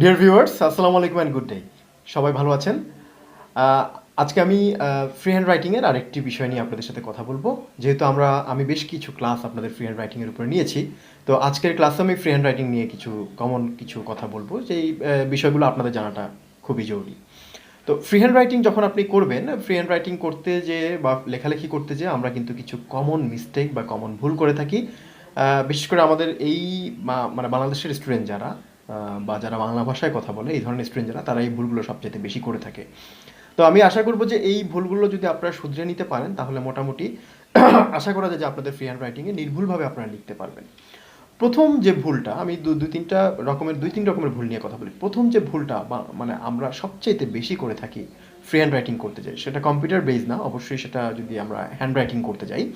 Dear viewers আসসালামু আলাইকুম and good day সবাই ভালো আছেন? আজকে আমি ফ্রি হ্যান্ড রাইটিংয়ের আরেকটি বিষয় নিয়ে আপনাদের সাথে কথা বলব। যেহেতু আমরা, আমি বেশ কিছু ক্লাস আপনাদের ফ্রি হ্যান্ড রাইটিংয়ের উপরে নিয়েছি, তো আজকের ক্লাসে আমি ফ্রি হ্যান্ড রাইটিং নিয়ে কিছু কমন কিছু কথা বলব। যেই বিষয়গুলো আপনাদের জানাটা খুবই জরুরি। তো ফ্রি হ্যান্ড রাইটিং যখন আপনি করবেন ফ্রি হ্যান্ড রাইটিং করতে যে বা লেখালেখি করতে যে আমরা কিন্তু কিছু কমন মিস্টেক বা কমন ভুল করে থাকি। বিশেষ করে আমাদের এই মানে বাংলাদেশের স্টুডেন্ট যারা বা যারা বাংলা ভাষায় কথা বলে, এই ধরনের যারা তারা এই ভুলগুলো সবচেয়ে বেশি করে থাকে। তো আমি আশা করব যে এই ভুলগুলো যদি আপনারা শুধরে নিতে পারেন, তাহলে মোটামুটি আশা করা যায় যে আপনাদের ফ্রি হ্যান্ড রাইটিংয়ে নির্ভুলভাবে আপনারা লিখতে পারবেন। প্রথম যে ভুলটা, আমি দু দুই তিনটা রকমের, দুই, তিন রকমের ভুল নিয়ে কথা বলি। প্রথম যে ভুলটা, বা মানে আমরা সবচেয়ে বেশি করে থাকি ফ্রি হ্যান্ড রাইটিং করতে যাই, সেটা কম্পিউটার বেজ না, অবশ্যই সেটা যদি আমরা হ্যান্ড রাইটিং করতে যাই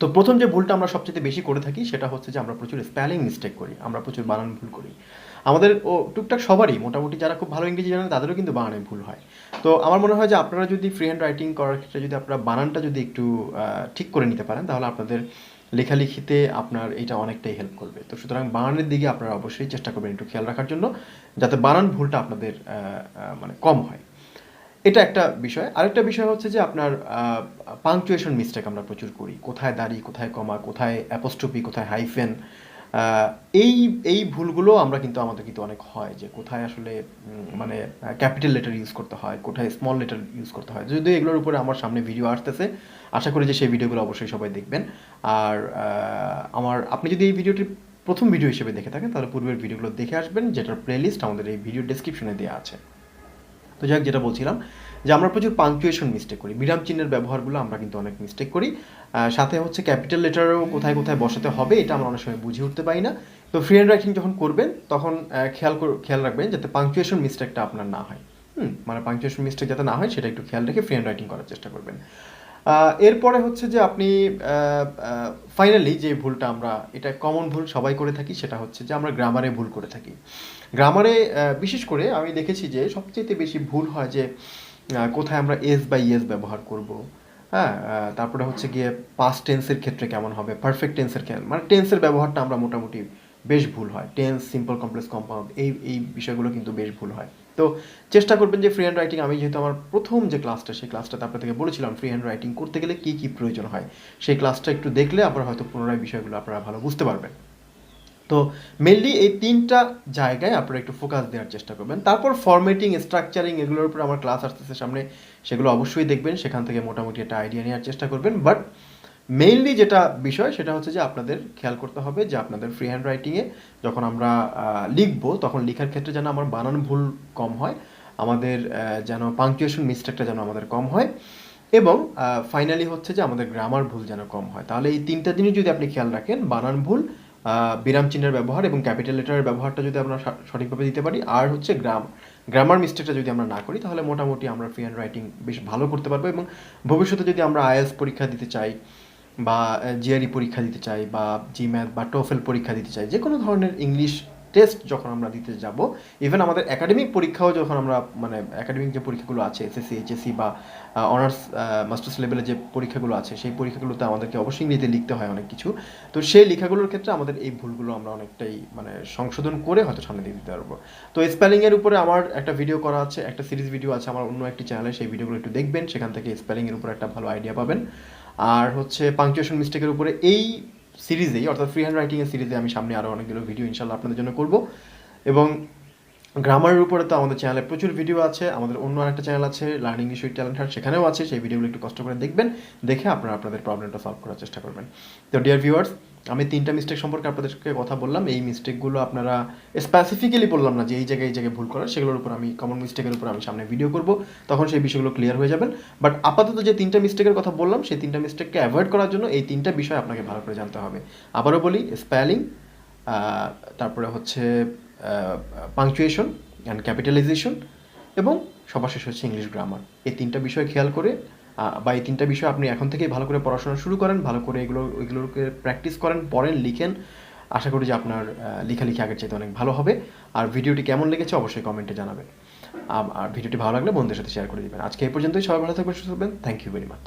তো প্রথম যে ভুলটা আমরা সবচেয়ে বেশি করে থাকি, সেটা হচ্ছে যে আমরা প্রচুর স্পেলিং মিস্টেক করি, আমরা প্রচুর বানান ভুল করি। আমাদের ও টুকটাক সবারই, মোটামুটি যারা খুব ভালো ইংরেজি জানেন, তাদেরও কিন্তু বানানে ভুল হয়। তো আমার মনে হয় যে আপনারা যদি ফ্রি হ্যান্ড রাইটিং করার ক্ষেত্রে যদি আপনারা বানানটা যদি একটু ঠিক করে নিতে পারেন, তাহলে আপনাদের লেখালেখিতে আপনার এটা অনেকটাই হেল্প করবে। তো সুতরাং বানানের দিকে আপনারা অবশ্যই চেষ্টা করবেন একটু খেয়াল রাখার জন্য, যাতে বানান ভুলটা আপনাদের মানে কম হয়। এটা একটা বিষয়। আরেকটা বিষয় হচ্ছে যে আপনার পাংচুয়েশন মিস্টেক আমরা প্রচুর করি। কোথায় দাড়ি, কোথায় কমা, কোথায় অ্যাপোস্ট্রপি কোথায় হাইফেন এই এই ভুলগুলো আমরা কিন্তু, আমাদের কিন্তু অনেক হয় যে কোথায় আসলে মানে ক্যাপিটাল লেটার ইউজ করতে হয়, কোথায় স্মল লেটার ইউজ করতে হয়। যদিও এগুলোর উপরে আমার সামনে ভিডিও আসতেছে, আশা করি যে সেই ভিডিওগুলো অবশ্যই সবাই দেখবেন। আর আমার, আপনি যদি এই ভিডিওটি প্রথম ভিডিও হিসেবে দেখে থাকেন, তাহলে পূর্বের ভিডিওগুলো দেখে আসবেন, যেটার প্লেলিস্ট আমাদের এই ভিডিও ডেসক্রিপশনে দেওয়া আছে। তো যাই যেটা বলছিলাম যে আমরা প্রচুর পাংচুয়েশন মিস্টেক করি। বিরাম চিহ্নের ব্যবহারগুলো আমরা কিন্তু অনেক মিস্টেক করি। সাথে হচ্ছে ক্যাপিটাল লেটারও কোথায় কোথায় বসাতে হবে এটা আমরা অনেক সময় বুঝে উঠতে পারি না। তো ফ্রি হ্যান্ড রাইটিং যখন করবেন, তখন খেয়াল খেয়াল রাখবেন যাতে পাংচুয়েশন মিস্টেকটা আপনার না হয়। হুম মানে পাংচুয়েশন মিস্টেক যাতে না হয়, সেটা একটু খেয়াল রেখে ফ্রি হ্যান্ড রাইটিং করার চেষ্টা করবেন। এরপরে হচ্ছে যে আপনি ফাইনালি যে ভুলটা আমরা, এটা কমন ভুল সবাই করে থাকি, সেটা হচ্ছে যে আমরা গ্রামারে ভুল করে থাকি। গ্রামারে বিশেষ করে আমি দেখেছি যে সবচেয়ে বেশি ভুল হয় যে কোথায় আমরা এস বাই ইয়েস ব্যবহার করব। হ্যাঁ তারপরে হচ্ছে গিয়ে পাস্ট টেন্সের ক্ষেত্রে কেমন হবে পারফেক্ট টেন্সের মানে টেন্সের ব্যবহারটা আমরা মোটামুটি বেশ ভুল হয়। টেন্স সিম্পল কমপ্লেক্স কম্পাউন্ড এই এই বিষয়গুলো কিন্তু বেশ ভুল হয়। তো চেষ্টা করবেন যে ফ্রি হ্যান্ড রাইটিং আমি যেহেতু আমার প্রথম যে ক্লাসটা সেই ক্লাসটাতে আপনাদেরকে বলেছিলাম ফ্রি হ্যান্ড রাইটিং করতে গেলে কী কী প্রয়োজন হয়? সেই ক্লাসটা একটু দেখলে আপনারা হয়তো পুনরায় বিষয়গুলো আপনারা ভালো বুঝতে পারবেন। তো মেনলি এই তিনটা জায়গায় আপনারা একটু ফোকাস দেওয়ার চেষ্টা করবেন। তারপর ফরম্যাটিং স্ট্রাকচারিং এগুলোর উপর আমার ক্লাস আসতেছে সামনে, সেগুলো অবশ্যই দেখবেন, সেখান থেকে মোটামুটি একটা আইডিয়া নেওয়ার চেষ্টা করবেন। বাট মেইনলি যেটা বিষয়, সেটা হচ্ছে যে আপনাদের খেয়াল করতে হবে যে আপনাদের ফ্রি হ্যান্ড রাইটিংয়ে যখন আমরা লিখব, তখন লেখার ক্ষেত্রে যেন আমার বানান ভুল কম হয়, আমাদের যেন পাংচুয়েশন মিস্টেকটা যেন আমাদের কম হয় এবং ফাইনালি হচ্ছে যে আমাদের গ্রামার ভুল যেন কম হয়। তাহলে এই তিনটা জিনিস যদি আপনি খেয়াল রাখেন, বানান ভুল বিরাম চিহ্নের ব্যবহার এবং ক্যাপিটাল লেটারের ব্যবহারটা যদি আমরা সঠিকভাবে দিতে পারি, আর হচ্ছে গ্রাম গ্রামার মিস্টেকটা যদি আমরা না করি, তাহলে মোটামুটি আমরা ফ্রি হ্যান্ড রাইটিং বেশ ভালো করতে পারব এবং ভবিষ্যতে যদি আমরা আইএস পরীক্ষা দিতে চাই বা জিআরই পরীক্ষা দিতে চাই বা জিম্যাথ বা টোফেল পরীক্ষা দিতে চাই যে কোনো ধরনের ইংলিশ টেস্ট যখন আমরা দিতে যাব ইভেন আমাদের একাডেমিক পরীক্ষাও যখন আমরা মানে একাডেমিক যে পরীক্ষাগুলো আছে এসএসসি এইচএসসি বা অনার্স মাস্টার্স লেভেলে যে পরীক্ষাগুলো আছে, সেই পরীক্ষাগুলোতে আমাদেরকে অবশ্যই ইংরেজিতে লিখতে হয় অনেক কিছু। তো সেই লেখাগুলোর ক্ষেত্রে আমাদের এই ভুলগুলো আমরা অনেকটাই মানে সংশোধন করে হয়তো সামনে দিয়ে দিতে পারব। তো স্পেলিংয়ের উপরে আমার একটা ভিডিও করা আছে, একটা সিরিজ ভিডিও আছে, আমার অন্য একটি চ্যানেলে সেই ভিডিওগুলো একটু দেখবেন, সেখান থেকে স্পেলিংয়ের উপরে একটা ভালো আইডিয়া পাবেন। আর হচ্ছে পাংচুয়েশন মিস্টেকের উপরে এই সিরিজেই অর্থাৎ ফ্রি হ্যান্ড রাইটিংয়ের সিরিজে আমি সামনে আরও অনেকগুলো ভিডিও ইনশাল্লাহ আপনাদের জন্য করব। এবং গ্রামারের উপরে তো আমাদের চ্যানেলে প্রচুর ভিডিও আছে, আমাদের অন্য আরেকটা চ্যানেল আছে লার্নিং ইস্যু ট্যালেন্ট হার্ট সেখানেও আছে, সেই ভিডিওগুলো একটু কষ্ট করে দেখবেন, দেখে আপনারা আপনাদের প্রবলেমটা সলভ করার চেষ্টা করবেন। তো ডিয়ার ভিউয়ার্স আমি তিনটা মিস্টেক সম্পর্কে আপনাদেরকে কথা বললাম। এই মিস্টেকগুলো আপনারা স্পেসিফিক্যালি বললাম না যে এই জায়গায় এই জায়গায় ভুল করার সেগুলোর উপর আমি কমন মিস্টেকের উপর আমি সামনে ভিডিও করব। তখন সেই বিষয়গুলো ক্লিয়ার হয়ে যাবেন। বাট আপাতত যে তিনটা মিস্টেকের কথা বললাম, সেই তিনটা মিস্টেককে অ্যাভয়েড করার জন্য এই তিনটা বিষয় আপনাকে ভালো করে জানতে হবে। আবারও বলি স্পেলিং তারপরে হচ্ছে পাংচুয়েশন অ্যান্ড ক্যাপিটালাইজেশন এবং সবার শেষ হচ্ছে ইংলিশ গ্রামার এই তিনটা বিষয় খেয়াল করে বা এই তিনটা বিষয় আপনি এখন থেকেই ভালো করে পড়াশোনা শুরু করেন, ভালো করে এগুলো, এগুলোকে প্র্যাকটিস করেন, পড়েন, লিখেন। আশা করি যে আপনার লেখালেখি আগের চাইতে অনেক ভালো হবে। আর ভিডিওটি কেমন লেগেছে অবশ্যই কমেন্টে জানাবেন। আর ভিডিওটি ভালো লাগলে বন্ধুদের সাথে শেয়ার করে দেবেন। আজকে এই পর্যন্তই। সবাই ভালো থাকবেন, সুস্থ থাকবেন। Thank you very much